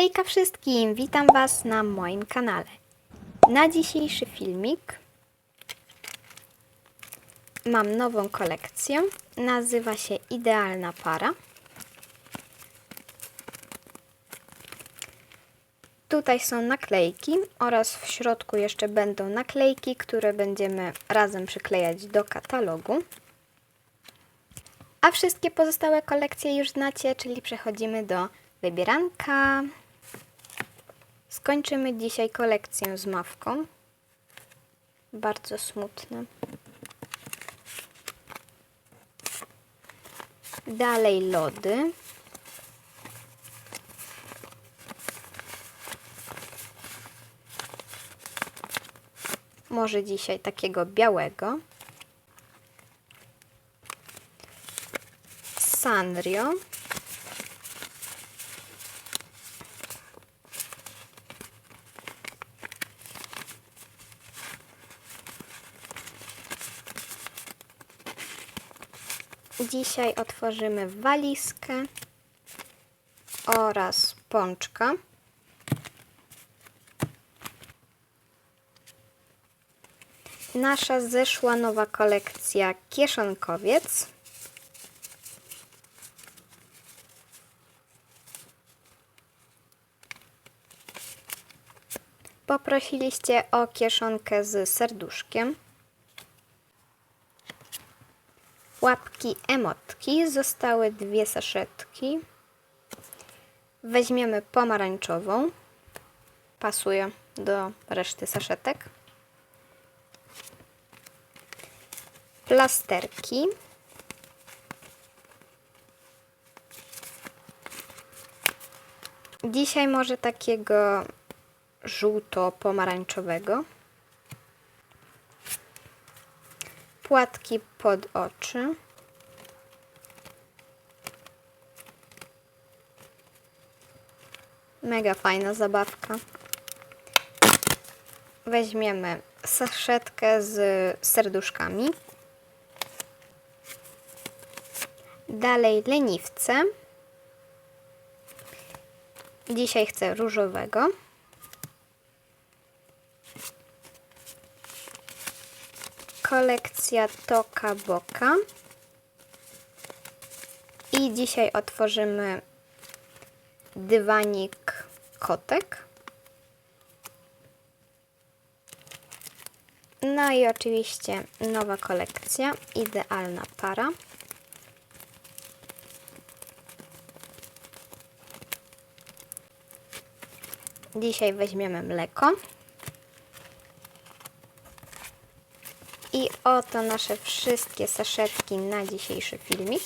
Hejka wszystkim, witam Was na moim kanale. Na dzisiejszy filmik mam nową kolekcję. Nazywa się Idealna Para. Tutaj są naklejki oraz w środku jeszcze będą naklejki, które będziemy razem przyklejać do katalogu. A wszystkie pozostałe kolekcje już znacie, czyli przechodzimy do wybieranka. Skończymy dzisiaj kolekcję z mawką. Bardzo smutne. Dalej lody. Może dzisiaj takiego białego. Sanrio. Dzisiaj otworzymy walizkę oraz pączka. Nasza zeszła nowa kolekcja kieszonkowiec. Poprosiliście o kieszonkę z serduszkiem. Łapki emotki. Zostały dwie saszetki. Weźmiemy pomarańczową. Pasuje do reszty saszetek. Plasterki. Dzisiaj może takiego żółto-pomarańczowego. Płatki pod oczy. Mega fajna zabawka. Weźmiemy saszetkę z serduszkami. Dalej leniwce. Dzisiaj chcę różowego. Kolekcja Toka Boka. I dzisiaj otworzymy dywanik kotek. No i oczywiście nowa kolekcja, idealna para. Dzisiaj weźmiemy mleko. I oto nasze wszystkie saszetki na dzisiejszy filmik.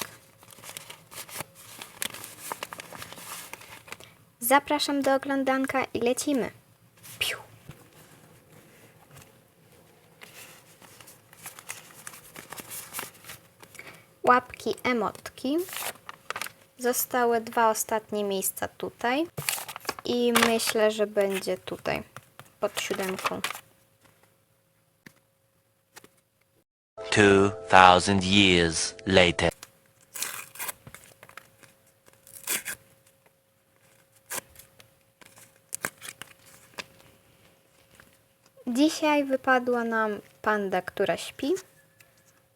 Zapraszam do oglądanka i lecimy. Piu. Łapki emotki. Zostały dwa ostatnie miejsca tutaj. I myślę, że będzie tutaj pod siódemką. 2000 years later. Dzisiaj wypadła nam panda, która śpi.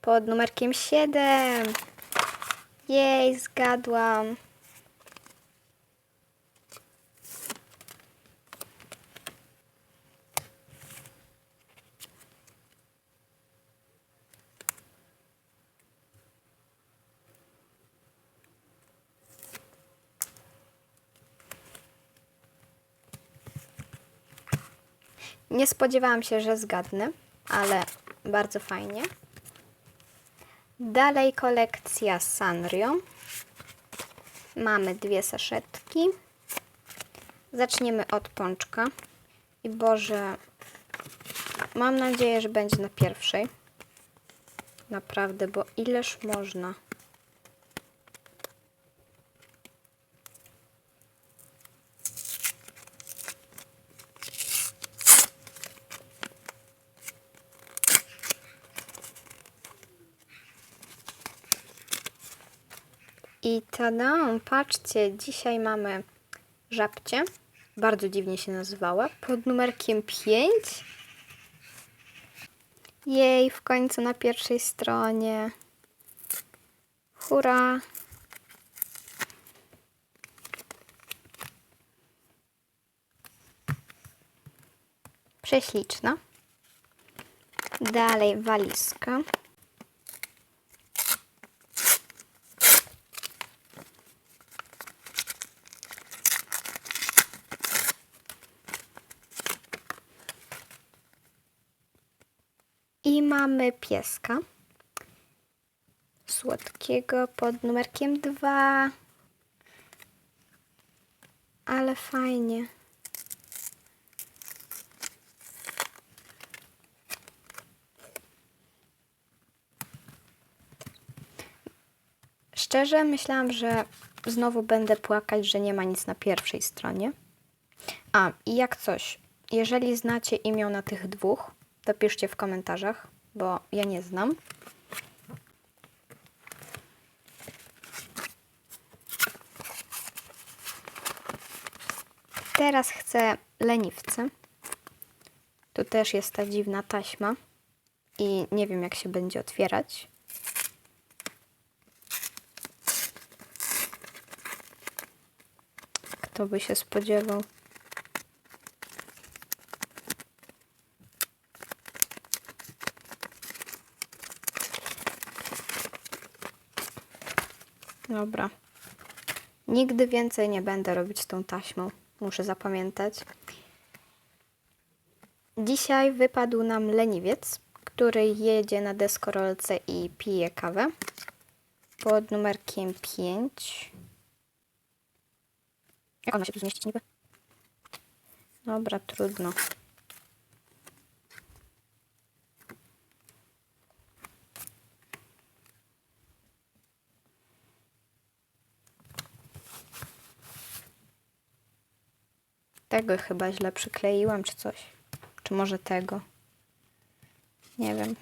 Pod numerkiem 7. Jej, zgadłam. Nie spodziewałam się, że zgadnę, ale bardzo fajnie. Dalej kolekcja Sanrio. Mamy dwie saszetki. Zaczniemy od pączka. I Boże, mam nadzieję, że będzie na pierwszej. Naprawdę, bo ileż można. I tada, patrzcie, dzisiaj mamy żabcie. Bardzo dziwnie się nazywała. Pod numerkiem 5. Jej, w końcu na pierwszej stronie. Hurra! Prześliczna. Dalej walizka. I mamy pieska. Słodkiego pod numerkiem 2. Ale fajnie. Szczerze myślałam, że znowu będę płakać, że nie ma nic na pierwszej stronie. A, i jak coś, jeżeli znacie imiona tych dwóch, to piszcie w komentarzach, bo ja nie znam. Teraz chcę leniwce. Tu też jest ta dziwna taśma i nie wiem jak się będzie otwierać. Kto by się spodziewał? Dobra. Nigdy więcej nie będę robić tą taśmą. Muszę zapamiętać. Dzisiaj wypadł nam leniwiec, który jedzie na deskorolce i pije kawę. Pod numerkiem 5. Jak ona się tu zmieścić niby? Dobra, trudno. Tego chyba źle przykleiłam, czy coś. Czy może tego? Nie wiem.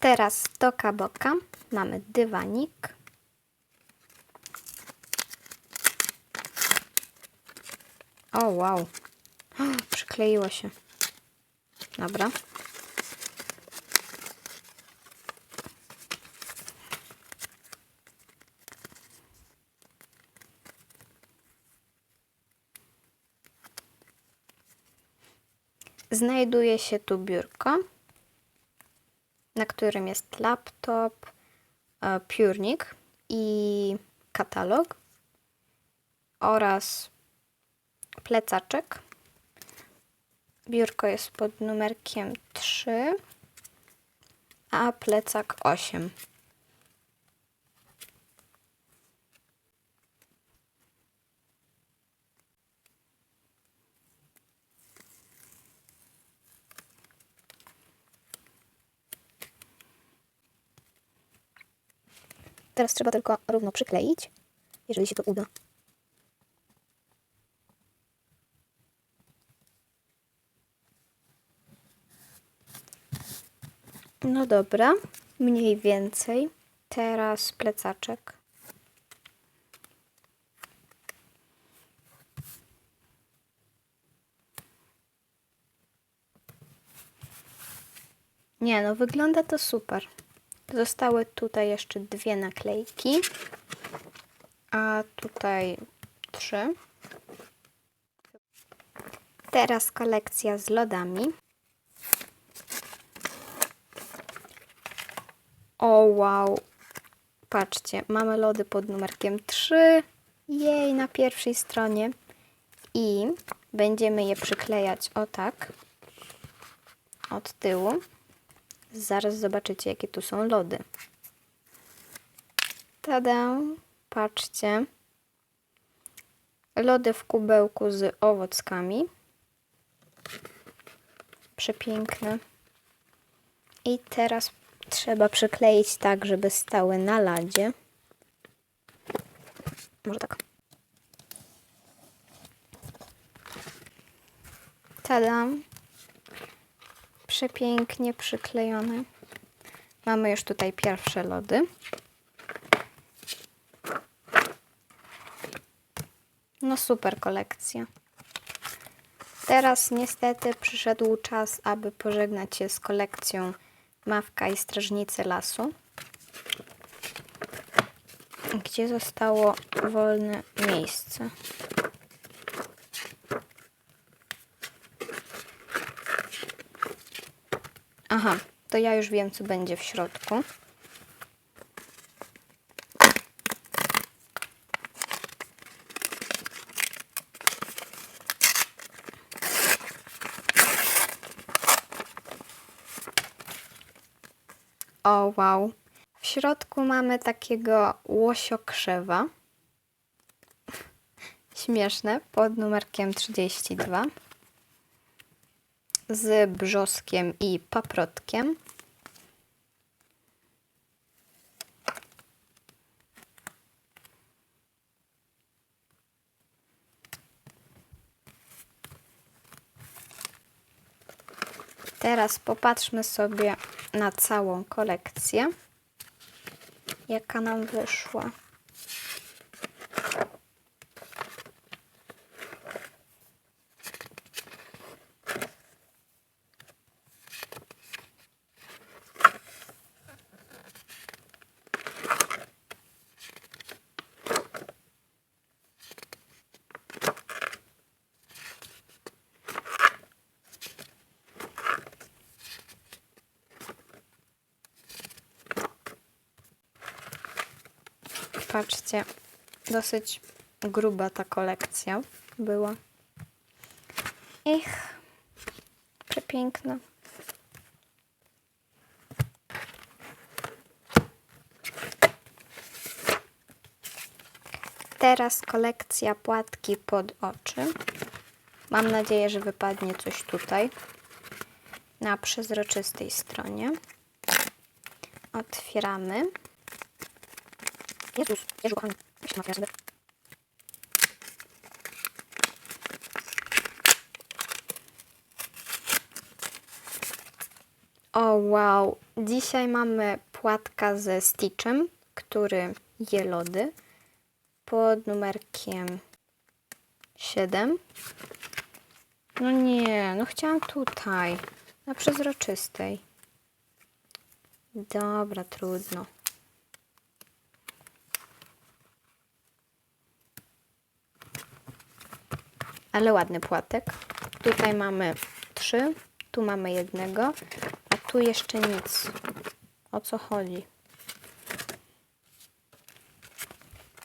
Teraz do kaboka mamy dywanik. O, wow. Przykleiło się. Dobra. Znajduje się tu biurko, na którym jest laptop, e, piórnik i katalog oraz plecaczek. Biurko jest pod numerkiem 3, a plecak 8. Teraz trzeba tylko równo przykleić, jeżeli się to uda. No dobra, mniej więcej. Teraz plecaczek. Nie no, wygląda to super. Zostały tutaj jeszcze dwie naklejki, a tutaj trzy. Teraz kolekcja z lodami. O wow, patrzcie, mamy lody pod numerkiem 3. Jej, na pierwszej stronie. I będziemy je przyklejać o tak. Od tyłu. Zaraz zobaczycie, jakie tu są lody. Tada! Patrzcie. Lody w kubełku z owockami. Przepiękne. I teraz trzeba przykleić tak, żeby stały na ladzie. Może tak. Tada! Przepięknie przyklejone. Mamy już tutaj pierwsze lody. No super kolekcja. Teraz niestety przyszedł czas, aby pożegnać się z kolekcją Mawka i Strażnicy Lasu. Gdzie zostało wolne miejsce? Aha, to ja już wiem, co będzie w środku. O, wow. W środku mamy takiego łosiokrzewa. Śmieszne, pod numerkiem 32. Z brzoskiem i paprotkiem. Teraz popatrzmy sobie na całą kolekcję, jaka nam wyszła. Patrzcie, dosyć gruba ta kolekcja była. Ich, przepiękna. Teraz kolekcja płatki pod oczy. Mam nadzieję, że wypadnie coś tutaj na przezroczystej stronie. Otwieramy. Jezus, Jezu, kochani, jak się otwiera sobie? O wow, dzisiaj mamy płatka ze Stitchem, który je lody pod numerkiem 7. No nie, no chciałam tutaj, na przezroczystej. Dobra, trudno. Ale ładny płatek. Tutaj mamy trzy, tu mamy jednego, a tu jeszcze nic. O co chodzi?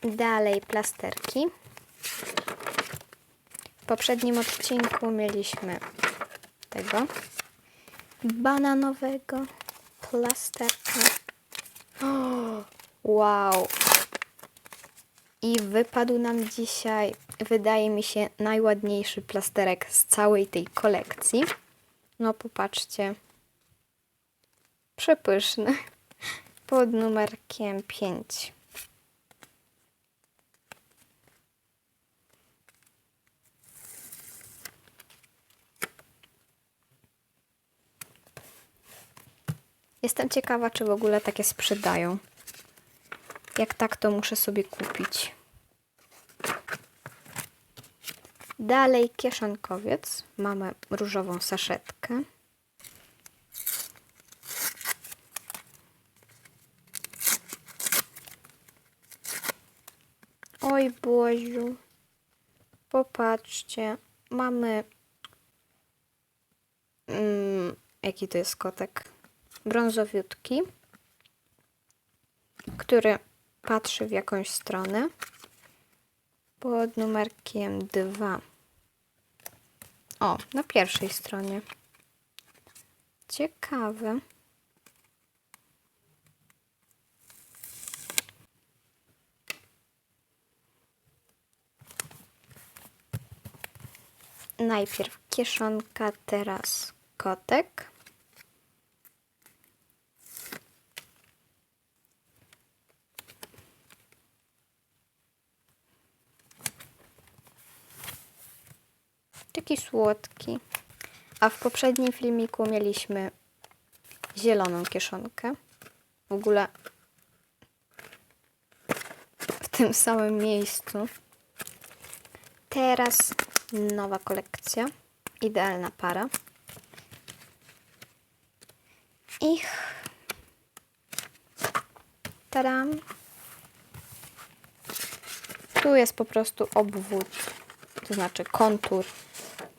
Dalej plasterki. W poprzednim odcinku mieliśmy tego bananowego plasterka. Wow! I wypadł nam dzisiaj, wydaje mi się, najładniejszy plasterek z całej tej kolekcji. No popatrzcie. Przepyszny. Pod numerkiem 5. Jestem ciekawa, czy w ogóle takie sprzedają. Jak tak, to muszę sobie kupić. Dalej kieszonkowiec. Mamy różową saszetkę. Oj Boziu. Popatrzcie. Mamy... Mm, jaki to jest kotek? Brązowiutki, który patrzy w jakąś stronę pod numerkiem 2. O, na pierwszej stronie. Ciekawe. Najpierw kieszonka, teraz kotek. Taki słodki. A w poprzednim filmiku mieliśmy zieloną kieszonkę. W ogóle w tym samym miejscu. teraz nowa kolekcja. Idealna para. Ich. Tadam. Tu jest po prostu obwód, to znaczy kontur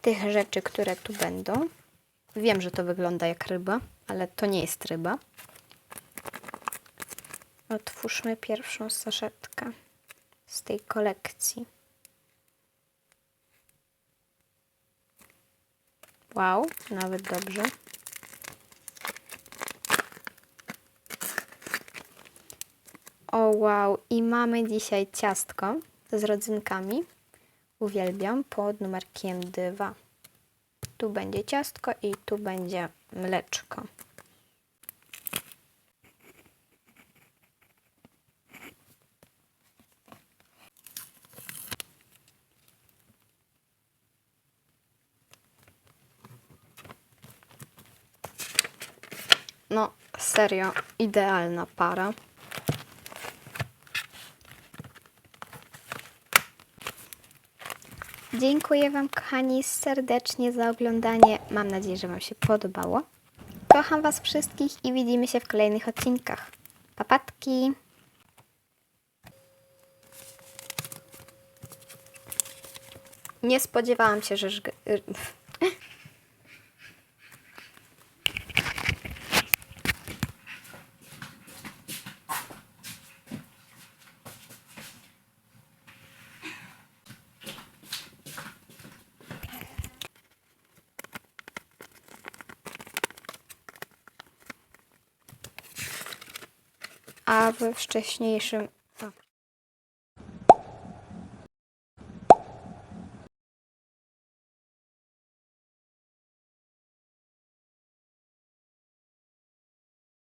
tych rzeczy, które tu będą. Wiem, że to wygląda jak ryba, ale to nie jest ryba. Otwórzmy pierwszą saszetkę z tej kolekcji. Wow, nawet dobrze. O wow, i mamy dzisiaj ciastko z rodzynkami. Uwielbiam pod numerkiem 2. Tu będzie ciastko i tu będzie mleczko. No, serio, idealna para. Dziękuję Wam, kochani, serdecznie za oglądanie. Mam nadzieję, że Wam się podobało. Kocham Was wszystkich i widzimy się w kolejnych odcinkach. Papatki! Nie spodziewałam się, że... A we wcześniejszym